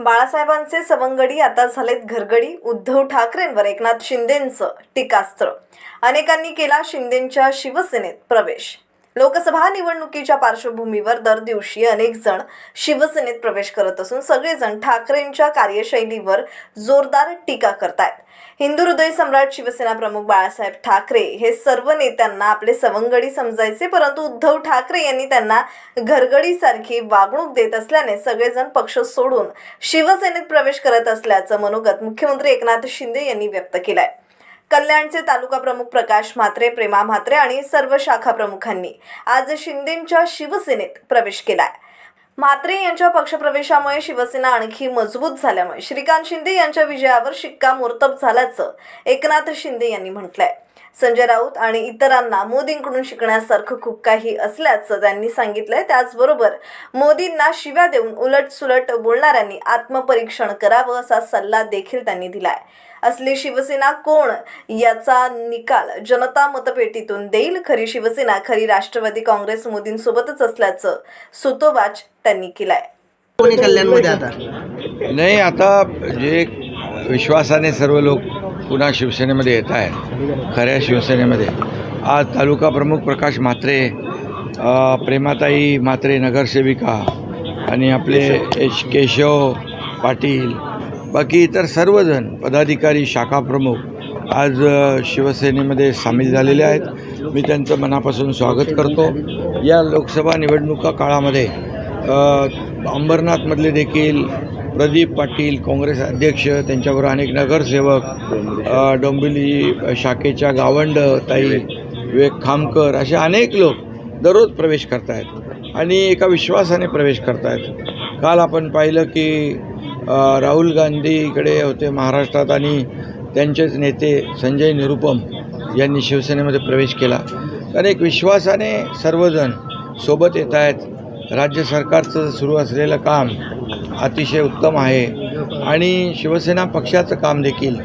बाळासाहेबांचे सवंगडी आता झालेत घरगडी उद्धव ठाकरेंवर एकनाथ शिंदेंचं टीकास्त्र. अनेकांनी केला शिंदेंच्या शिवसेनेत प्रवेश. लोकसभा निवडणुकीच्या पार्श्वभूमीवर दर दिवशी अनेक जण शिवसेनेत प्रवेश करत असून सगळेजण ठाकरेंच्या कार्यशैलीवर जोरदार टीका करतायत. हिंदू हृदय सम्राट शिवसेना प्रमुख बाळासाहेब ठाकरे हे सर्व नेत्यांना आपले सवंगडी समजायचे परंतु उद्धव ठाकरे यांनी त्यांना घरगडीसारखी वागणूक देत असल्याने सगळेजण पक्ष सोडून शिवसेनेत प्रवेश करत असल्याचं मनोगत मुख्यमंत्री एकनाथ शिंदे यांनी व्यक्त केलंय. कल्याणचे तालुका प्रमुख प्रकाश म्हात्रे प्रेमा म्हात्रे आणि सर्व शाखा प्रमुखांनी आज शिंदेंच्या शिवसेनेत प्रवेश केलाय. म्हात्रे यांच्या पक्षप्रवेशामुळे शिवसेना आणखी मजबूत झाल्यामुळे श्रीकांत शिंदे यांच्या विजयावर शिक्कामोर्तब झाल्याचं एकनाथ शिंदे यांनी म्हटलंय. संजय राऊत आणि इतरांना मोदींकडून शिकण्यासारखं खूप काही असल्याचं त्यांनी सांगितलंय. त्याचबरोबर मोदींना शिव्या देऊन उलट बोलणाऱ्यांनी आत्मपरीक्षण करावं असा सल्ला देखील त्यांनी दिलाय. असली शिवसेना कोण? याचा निकाल जनता मतपेटीतून देईल खरी शिवसेना खरी राष्ट्रवादी काँग्रेस मोदींसोबतच असल्याचं सुतोवाच त्यांनी केलाय. कल्याणमध्ये आता? नाही आता जे विश्वासाने सर्व लोक पुन्हा शिवसेनेमध्ये येत आहेत खऱ्या शिवसेनेमध्ये. आज तालुका प्रमुख प्रकाश म्हात्रे प्रेमाताई म्हात्रे नगरसेविका आणि आपले एच केशव पाटील बाकी इतर सर्वजण पदाधिकारी शाखा प्रमुख आज शिवसेनेमध्ये सामील झालेले आहेत. मी त्यांचं मनापासून स्वागत करतो. या लोकसभा निवडणुका काळामध्ये अंबरनाथमधले देखील प्रदीप पाटील काँग्रेस अध्यक्ष त्यांच्याबरोबर अनेक नगरसेवक डोंबिवली शाखेच्या गावंड ताई विवेक खामकर असे अनेक लोक दररोज प्रवेश करत आहेत आणि एका विश्वासाने प्रवेश करत आहेत काल आपण पाहिलं की राहुल गांधी इकडे होते महाराष्ट्रात आणि त्यांचेच नेते संजय निरुपम यांनी शिवसेनेमध्ये प्रवेश केला. तर एक विश्वासाने सर्वजण सोबत येत आहेत. राज्य सरकारचं सुरू असलेलं काम अतिशय उत्तम आहे आणि शिवसेना पक्षाचं काम देखील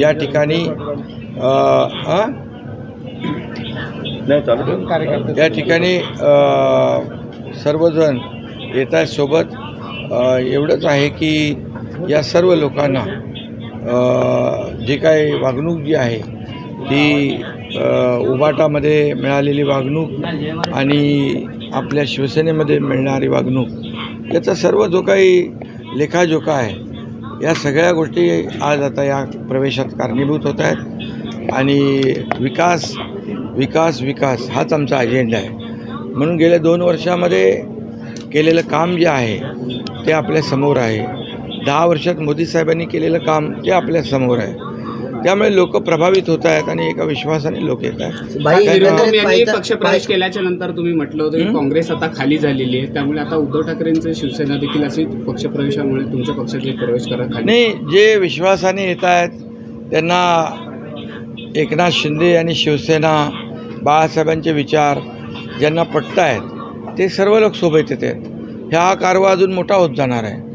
या ठिकाणी? या ठिकाणी सर्वजण येत आहेत सोबत. एवढंच आहे की या सर्व लोकांना जे जी काही वागणूक जी आहे ती उबाटामध्ये मिळालेली वागणूक आणि आपल्या शिवसेनेमध्ये मिळणारी वागणूक याचा सर्व जो काही लेखाजोखा आहे या सगळ्या गोष्टी आज आता या प्रवेशात कारणीभूत होत आहेत आणि विकास विकास विकास हाच आमचा अजेंडा आहे. म्हणून गेल्या दोन वर्षामध्ये केलेलं काम जे आहे ते आपल्यासमोर आहे. दहा वर्षात मोदी साहेबांनी केलेलं काम ते आपल्यासमोर आहे त्यामुळे लोक प्रभावित होत आहेत आणि एका विश्वासाने लोक येत आहेत. पक्षप्रवेश केल्याच्यानंतर तुम्ही म्हटलं होतं की हं? काँग्रेस आता खाली झालेली आहे. त्यामुळे आता उद्धव ठाकरेंचं शिवसेना देखील अशी पक्षप्रवेशामुळे तुमच्या पक्षात प्रवेश करा खाली. नाही जे विश्वासाने येत आहेत त्यांना एकनाथ शिंदे आणि शिवसेना बाळासाहेबांचे विचार ज्यांना पटत आहेत ते सर्व लोक सोबत येत आहेत. ह्या कारवा अजून मोठा होत जाणार आहे.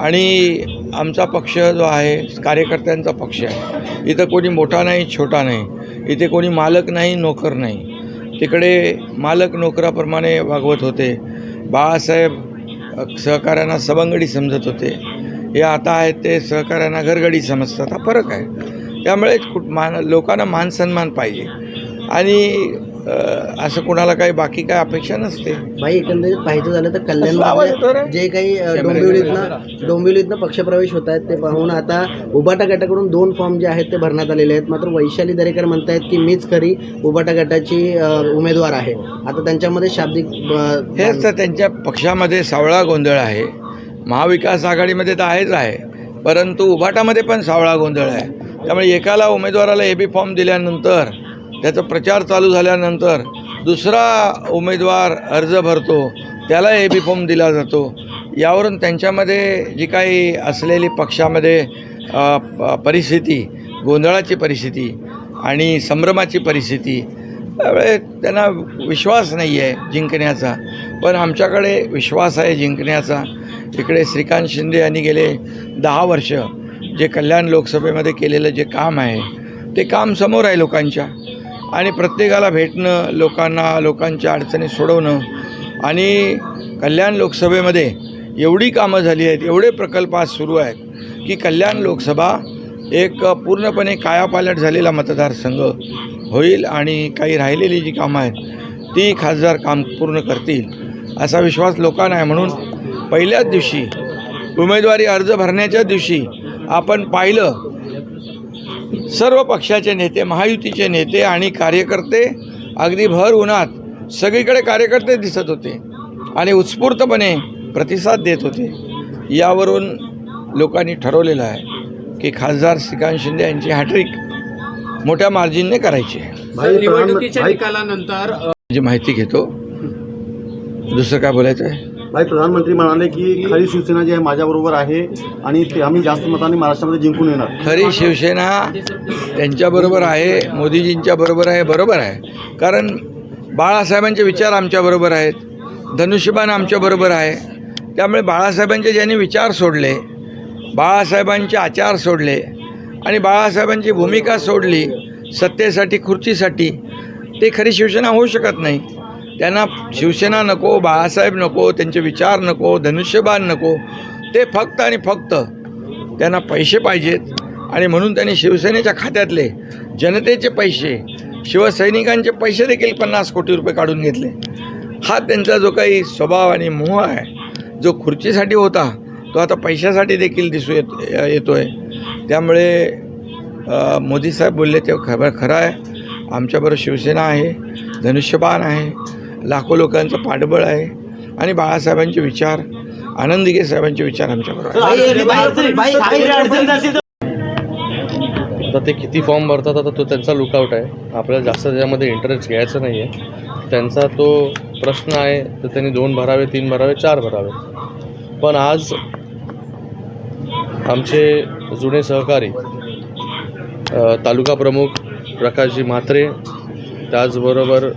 आणि आमचा पक्ष जो आहे कार्यकर्त्यांचा पक्ष आहे. इथं कोणी मोठा नाही छोटा नाही. इथे कोणी मालक नाही नोकर नाही. तिकडे मालक नोकराप्रमाणे वागवत होते. बाळासाहेब सहकाऱ्यांना सवंगडी समजत होते. हे आता आहेत ते सहकाऱ्यांना घरगडी समजतात. हा फरक आहे. त्यामुळे कुठ मान लोकांना मान सन्मान पाहिजे. आणि असं कोणाला काही बाकी काय अपेक्षा नसते. भाई एकंदरीत पाहायचं झालं तर? कल्याण जे काही डोंबिवलीतनं डोंबिवलीतनं पक्षप्रवेश होत आहेत ते पाहून आता उबाटा गटाकडून दोन फॉर्म जे आहेत ते भरण्यात आलेले आहेत. मात्र वैशाली दरेकर म्हणतायत की मीच खरी उबाटा गटाची उमेदवार आहे. आता त्यांच्यामध्ये शाब्दिक हेच तर त्यांच्या पक्षामध्ये सावळा गोंधळ आहे. महाविकास आघाडीमध्ये तर आहेच आहे. परंतु उभाटामध्ये पण सावळा गोंधळ आहे. त्यामुळे एकाला उमेदवाराला ए बी फॉर्म दिल्यानंतर त्याचा प्रचार चालू झाल्यानंतर दुसरा उमेदवार अर्ज भरतो त्याला ए बी फॉर्म दिला जातो. यावरून त्यांच्यामध्ये जी काही असलेली पक्षामध्ये प- परिस्थिती गोंधळाची परिस्थिती आणि संभ्रमाची परिस्थिती त्यामुळे त्यांना विश्वास नाही आहे जिंकण्याचा. पण आमच्याकडे विश्वास आहे जिंकण्याचा. इकडे श्रीकांत शिंदे यांनी गेले दहा वर्ष जे कल्याण लोकसभेमध्ये केलेलं जे काम आहे ते काम समोर आहे लोकांच्या. आणि प्रत्येकाला भेटणं लोकांना लोकांच्या अडचणी सोडवणं आणि कल्याण लोकसभेमध्ये एवढी कामं झाली आहेत एवढे प्रकल्प आज सुरू आहेत की कल्याण लोकसभा एक पूर्णपणे कायापालट झालेला मतदारसंघ होईल आणि काही राहिलेली जी कामं आहेत ती खासदार काम पूर्ण करतील असा विश्वास लोकांना आहे. म्हणून पहिल्याच दिवशी उमेदवारी अर्ज भरण्याच्या दिवशी आपण पाहिलं सर्व पक्षाचे नेते महायुतीचे नेते आणि कार्यकर्ते अगदी भर उन्हात सगळीकडे कार्यकर्ते दिसत होते आणि उत्स्फूर्तपणे प्रतिसाद देत होते. यावरून लोकांनी ठरवलेलं आहे की खासदार श्रीकांत शिंदे यांची हॅट्रिक मोठ्या मार्जिनने करायची आहे. सर, निवडणुकीच्या निकालानंतर जी माहिती घेतो. दुसरं काय बोलायचं आहे भाई प्रधानमंत्री म्हणाले की खरी शिवसेना जी आहे माझ्याबरोबर आहे आणि ते आम्ही जास्त मतांनी महाराष्ट्रामध्ये जिंकून येणार. खरी शिवसेना त्यांच्याबरोबर आहे मोदीजींच्या बरोबर आहे बरोबर आहे. कारण बाळासाहेबांचे विचार आमच्याबरोबर आहेत धनुष्यबाण आमच्याबरोबर आहे. त्यामुळे बाळासाहेबांचे ज्यांनी विचार सोडले बाळासाहेबांचे आचार सोडले आणि बाळासाहेबांची भूमिका सोडली सत्तेसाठी खुर्चीसाठी ते खरी शिवसेना होऊ शकत नाही. त्यांना शिवसेना नको बाळासाहेब नको त्यांचे विचार नको धनुष्यबाण नको. ते फक्त आणि फक्त त्यांना पैसे पाहिजेत. आणि म्हणून त्यांनी शिवसेनेच्या खात्यातले जनतेचे पैसे शिवसैनिकांचे पैसे देखील पन्नास कोटी रुपये काढून घेतले. हा त्यांचा जो काही स्वभाव आणि मोह आहे जो खुर्चीसाठी होता तो आता पैशासाठी देखील दिसू येत येतो आहे त्यामुळे मोदी साहेब बोलले ते खरं खरं आहे. आमच्याबरोबर शिवसेना आहे धनुष्यबाण आहे. लाखो लोकांचं पाठबळ आहे. आणि बाळासाहेबांचे विचार आनंद दिघे साहेबांचे विचार आमच्याबरोबर आता ते किती फॉर्म भरतात आता तो त्यांचा लुकआउट आहे. आपल्याला जास्त त्याच्यामध्ये इंटरेस्ट घ्यायचा नाही आहे त्यांचा तो प्रश्न आहे तर त्यांनी दोन भरावे तीन भरावे चार भरावे. पण आज आमचे जुने सहकारी तालुका प्रमुख प्रकाशजी म्हात्रे त्याचबरोबर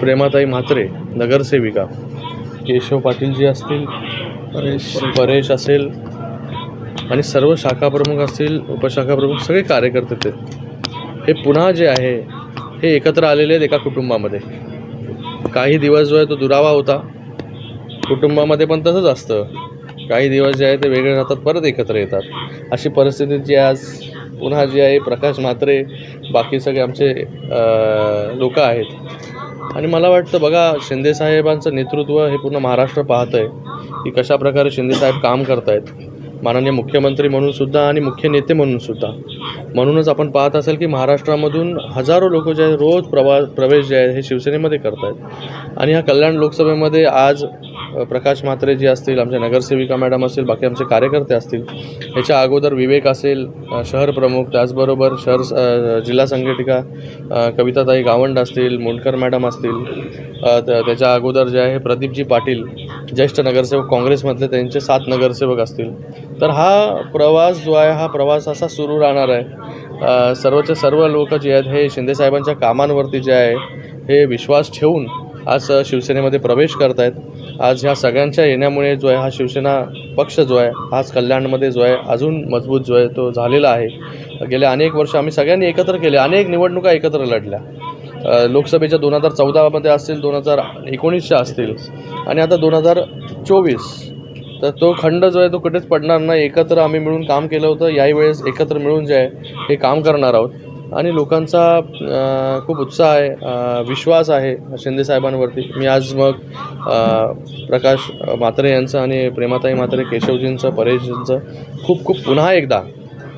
प्रेमाताई. म्हात्रे नगरसेविका. केशव पाटीलजी असतील परेश. परेश असेल आणि सर्व शाखा प्रमुख असतील उपशाखा प्रमुख सगळे कार्यकर्ते ते. हे पुन्हा जे आहे हे एकत्र आलेले आहेत एका कुटुंबामध्ये. काही दिवस जो आहे तो दुरावा होता. कुटुंबामध्ये पण तसंच असतं. काही दिवस जे आहे ते वेगळे राहतात परत एकत्र येतात. अशी परिस्थिती जी आज पुन्हा जी आहे प्रकाश म्हात्रे बाकी सगळे आमचे लोक आहेत. आणि मला वाटतं बघा शिंदेसाहेबांचं नेतृत्व हे पूर्ण महाराष्ट्र पाहतं आहे की कशाप्रकारे शिंदेसाहेब काम करत आहेत माननीय मुख्यमंत्री म्हणून सुद्धा आणि मुख्य नेते म्हणून सुद्धा. म्हणूनच आपण पाहत असेल की महाराष्ट्रामधून हजारो लोक जे आहेत रोज प्रवा प्रवेश जे आहे हे शिवसेनेमध्ये करत आहेत आणि ह्या कल्याण लोकसभेमध्ये आज प्रकाश म्हात्रे जी असतील आमच्या नगरसेविका मॅडम असतील बाकी आमचे कार्यकर्ते असतील ह्याच्या अगोदर विवेक असेल शहर प्रमुख त्याचबरोबर शहर जिल्हा संघटिका कविताताई गावंड असतील मुंडकर मॅडम असतील त्याच्या अगोदर जे आहे प्रदीपजी पाटील ज्येष्ठ नगरसेवक काँग्रेसमधले त्यांचे सात नगरसेवक असतील. तर हा प्रवास जो आहे हा प्रवास असा सुरू राहणार आहे. सर्वचे सर्व लोक जे आहेत हे शिंदेसाहेबांच्या कामांवरती जे आहे हे विश्वास ठेवून आज शिवसेनेमध्ये प्रवेश करत आहेत आज ह्या सगळ्यांच्या येण्यामुळे जो आहे हा शिवसेना पक्ष जो आहे आज कल्याणमध्ये जो आहे अजून मजबूत जो आहे तो झालेला आहे. गेल्या अनेक वर्ष आम्ही सगळ्यांनी एकत्र केले अनेक निवडणुका एकत्र लढल्या. लोकसभेच्या दोन हजार चौदामध्ये असतील दोन हजार एकोणीसच्या असतील आणि आता दोन हजार चोवीस तर तो खंड जो आहे तो कुठेच पडणार नाही. एकत्र आम्ही मिळून काम केलं होतं. याही वेळेस एकत्र मिळून जे आहे हे काम करणार आहोत. आणि लोकांचा खूप उत्साह आहे विश्वास आहे शिंदेसाहेबांवरती मी आज मग प्रकाश म्हात्रे यांचं आणि प्रेमाताई म्हात्रे केशवजींचं परेशजींचं खूप खूप पुन्हा एकदा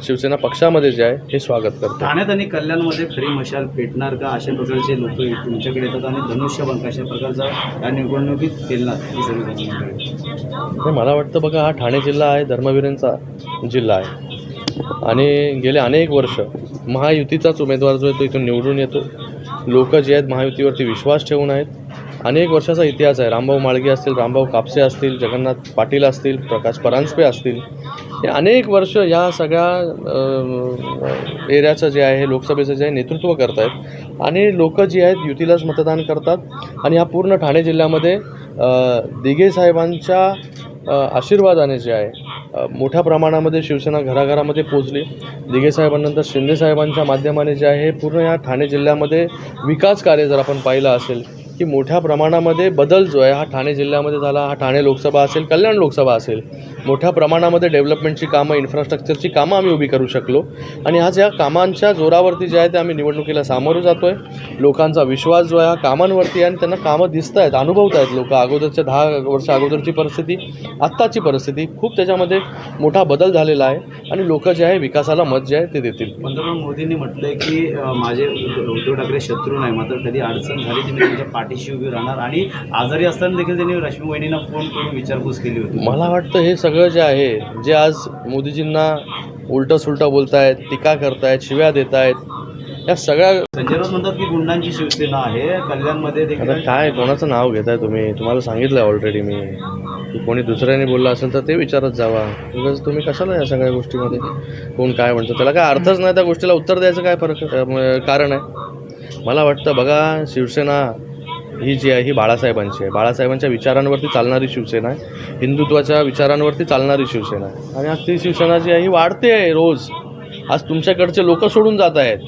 शिवसेना पक्षामध्ये जे आहे हे स्वागत करतो. ठाण्यात आणि कल्याणमध्ये खरी मशाल पेटणार का अशा प्रकारचे लोक तुमच्याकडे येतात आणि धनुष्यबाण कशा प्रकारचा या निवडणुकीत केला मला वाटतं बघा हा ठाणे जिल्हा आहे धर्मवीरांचा जिल्हा आहे. आणि गेले अनेक वर्ष महायुतीचाच उमेदवार जो आहे तो इथून निवडून येतो. लोक जे आहेत महायुतीवरती विश्वास ठेवून आहेत. अनेक वर्षाचा इतिहास आहे. रामभाऊ माळगे असतील रामभाऊ कापसे असतील जगन्नाथ पाटील असतील प्रकाश परांजपे असतील. हे अनेक वर्ष या सगळ्या एरियाचं जे आहे लोकसभेचं जे आहे नेतृत्व करत आहेत आणि लोक जी आहेत युतीलाच मतदान करतात. आणि हा पूर्ण ठाणे जिल्ह्यामध्ये दिघे साहेबांच्या आशीर्वादाने जे आहे मोठ्या प्रमाणामध्ये शिवसेना घराघरामध्ये पोचली दिघे साहेबांनंतर शिंदे साहेबांच्या माध्यमाने जे आहे पूर्ण या ठाणे जिल्ह्यामध्ये विकास कार्य जर आपण पाहिलं असेल की मोठ्या प्रमाणामध्ये बदल जो आहे हा ठाणे जिल्ह्यामध्ये झाला हा ठाणे लोकसभा असेल कल्याण लोकसभा असेल मोठ्या प्रमाणामध्ये डेव्हलपमेंटची कामं इन्फ्रास्ट्रक्चरची कामं आम्ही उभी करू शकलो. आणि आज या कामांच्या जोरावरती जे आहे ते आम्ही निवडणुकीला सामोरं जातो आहे लोकांचा विश्वास जो आहे हा कामांवरती आहे आणि त्यांना कामं दिसत आहेत अनुभवत आहेत लोक. अगोदरच्या दहा वर्ष अगोदरची परिस्थिती आत्ताची परिस्थिती खूप त्याच्यामध्ये मोठा बदल झालेला आहे. आणि लोक जे आहे विकासाला मत जे आहे ते देतील. पंतप्रधान मोदींनी म्हटलंय की माझे उद्धव ठाकरे शत्रू नाही मात्र कधी अडचण झाली तर मी त्यांच्या पाठीशी उभी राहणार आणि आजारी असताना देखील त्यांनी रश्मी वहिनींना फोन करून विचारपूस केली होती. मला वाटतं हे सगळं जे आहे जे आज मोदीजींना उलटं सुलटं बोलतायत टीका करतायत शिव्या देत आहेत या सगळ्या संजय राऊत म्हणतात की गुंडांची शिवसेना आहे कल्याणमध्ये देखील आता काय कोणाचं नाव घेताय तुम्ही? तुम्हाला सांगितलं ऑलरेडी मी. की कोणी दुसऱ्याने बोललं असेल तर ते विचारत जावा. उगाच तुम्ही कशाला या सगळ्या गोष्टीमध्ये? कोण काय म्हणतं? त्याला काय अर्थच नाही त्या गोष्टीला. उत्तर द्यायचं काय फरक? अं, कारण आहे. मला वाटतं बघा शिवसेना ही जी आहे ही बाळासाहेबांची आहे. बाळासाहेबांच्या विचारांवरती चालणारी शिवसेना आहे. हिंदुत्वाच्या विचारांवरती चालणारी शिवसेना आहे. आणि आज ती शिवसेना जी आहे ही वाढते आहे रोज. आज तुमच्याकडचे लोक सोडून जात आहेत.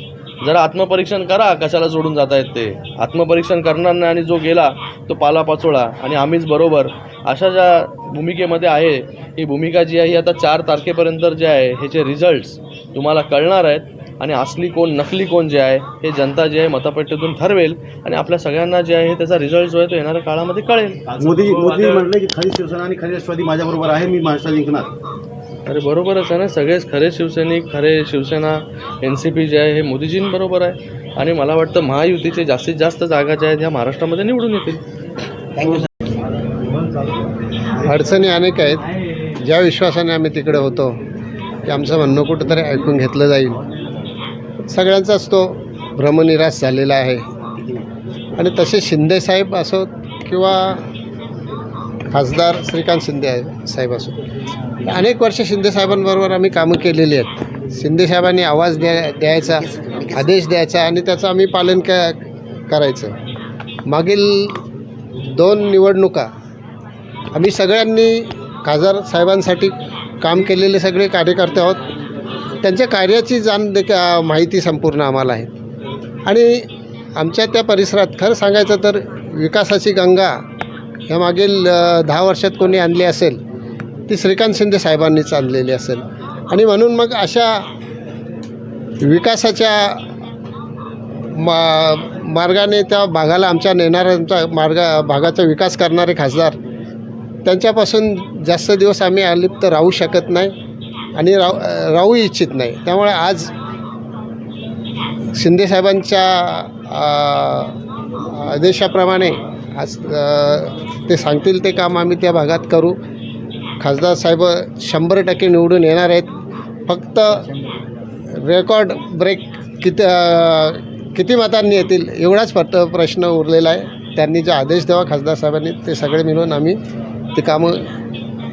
जरा आत्मपरीक्षण करा कशाला सोडून जात आहेत ते. आत्मपरीक्षण करणार नाही आणि जो गेला तो पालापाचोळा. आणि आम्हीच बरोबर. अशा ज्या भूमिकेमध्ये आहे ही भूमिका जी आहे ही आता चार तारखेपर्यंत जे आहे ह्याचे रिझल्ट्स तुम्हाला कळणार आहेत. आणि असली कोण नकली कोण जे आहे हे जनता जे आहे मतपेटीतून ठरवेल आणि आपल्या सगळ्यांना जे आहे त्याचा रिझल्ट जो आहे तो येणाऱ्या काळामध्ये कळेल. मोदी मोदी म्हटलं की खरी शिवसेना आणि खरी राष्ट्रवादी माझ्याबरोबर आहे मी महाराष्ट्र जिंकणार. अरे बरोबरच आहे ना सगळेच खरे शिवसैनिक खरे शिवसेना एन सी पी जे आहे हे मोदीजींबरोबर आहे. आणि मला वाटतं महायुतीचे जास्तीत जास्त जागा ज्या आहेत ह्या महाराष्ट्रामध्ये निवडून येतील. अडचणी अनेक आहेत. ज्या विश्वासाने आम्ही तिकडे होतो की आमचं म्हणणं कुठंतरी ऐकून घेतलं जाईल. सगळ्यांचाच तो भ्रमनिराश झालेला आहे. आणि तसे शिंदेसाहेब असो किंवा खासदार श्रीकांत शिंदे आहे- साहेब असो. अनेक वर्ष शिंदेसाहेबांबरोबर आम्ही कामं केलेली आहेत. शिंदेसाहेबांनी आवाज द्या द्यायचा आदेश द्यायचा आणि त्याचं आम्ही पालन क करायचं. मागील दोन निवडणुका आम्ही सगळ्यांनी खासदार साहेबांसाठी काम केलेले सगळे कार्यकर्ते आहोत. त्यांच्या कार्याची जाण देख माहिती संपूर्ण आम्हाला आहे. आणि आमच्या त्या परिसरात खरं सांगायचं तर विकासाची गंगा या मागील दहा वर्षात कोणी आणली असेल ती श्रीकांत शिंदे साहेबांनीच आणलेली असेल. आणि म्हणून मग अशा विकासाच्या मा मार्गाने त्या भागाला आमच्या नेणाऱ्यांचा मार्ग भागाचा विकास करणारे खासदार त्यांच्यापासून जास्त दिवस आम्ही अलिप्त राहू शकत नाही. आणि राहू राहू इच्छित नाही. त्यामुळे आज शिंदेसाहेबांच्या आदेशाप्रमाणे आज ते सांगतील ते काम आम्ही त्या भागात करू. खासदार साहेब शंभर टक्के निवडून येणार आहेत. फक्त रेकॉर्ड ब्रेक किती किती मतांनी येतील एवढाच फक्त प्रश्न उरलेला आहे. त्यांनी जे आदेश द्यावा खासदार साहेबांनी ते सगळे मिळून आम्ही ते कामं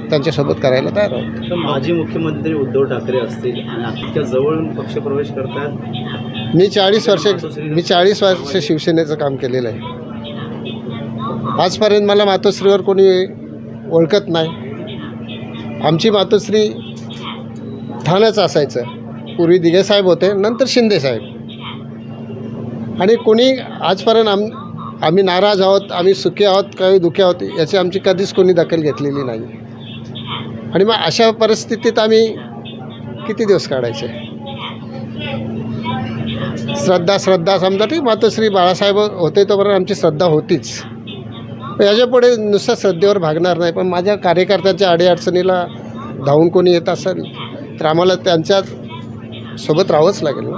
त्यांच्यासोबत करायला तयार आहोत. माजी मुख्यमंत्री उद्धव ठाकरे असतील आणि जवळ पक्षप्रवेश करतात. मी चाळीस वर्ष मी चाळीस वर्ष शिवसेनेचं काम केलेलं आहे. आजपर्यंत मला मातोश्रीवर कोणी ओळखत नाही. आमची मातोश्री ठाणंच असायचं. पूर्वी दिघे साहेब होते नंतर शिंदे साहेब. आणि कोणी आजपर्यंत आम आम्ही नाराज आहोत आम्ही सुखी आहोत काही दुःखी आहोत याची आमची कधीच कोणी दखल घेतलेली नाही. आणि मग अशा परिस्थितीत आम्ही किती दिवस काढायचे? श्रद्धा श्रद्धा समजा ठीक मातोश्री बाळासाहेब होते तोपर्यंत आमची श्रद्धा होतीच. याच्यापुढे नुसतं श्रद्धेवर भागणार नाही पण माझ्या कार्यकर्त्यांच्या अडीअडचणीला धावून कोणी येत असेल तर आम्हाला त्यांच्यासोबत राहावंच लागेल ना.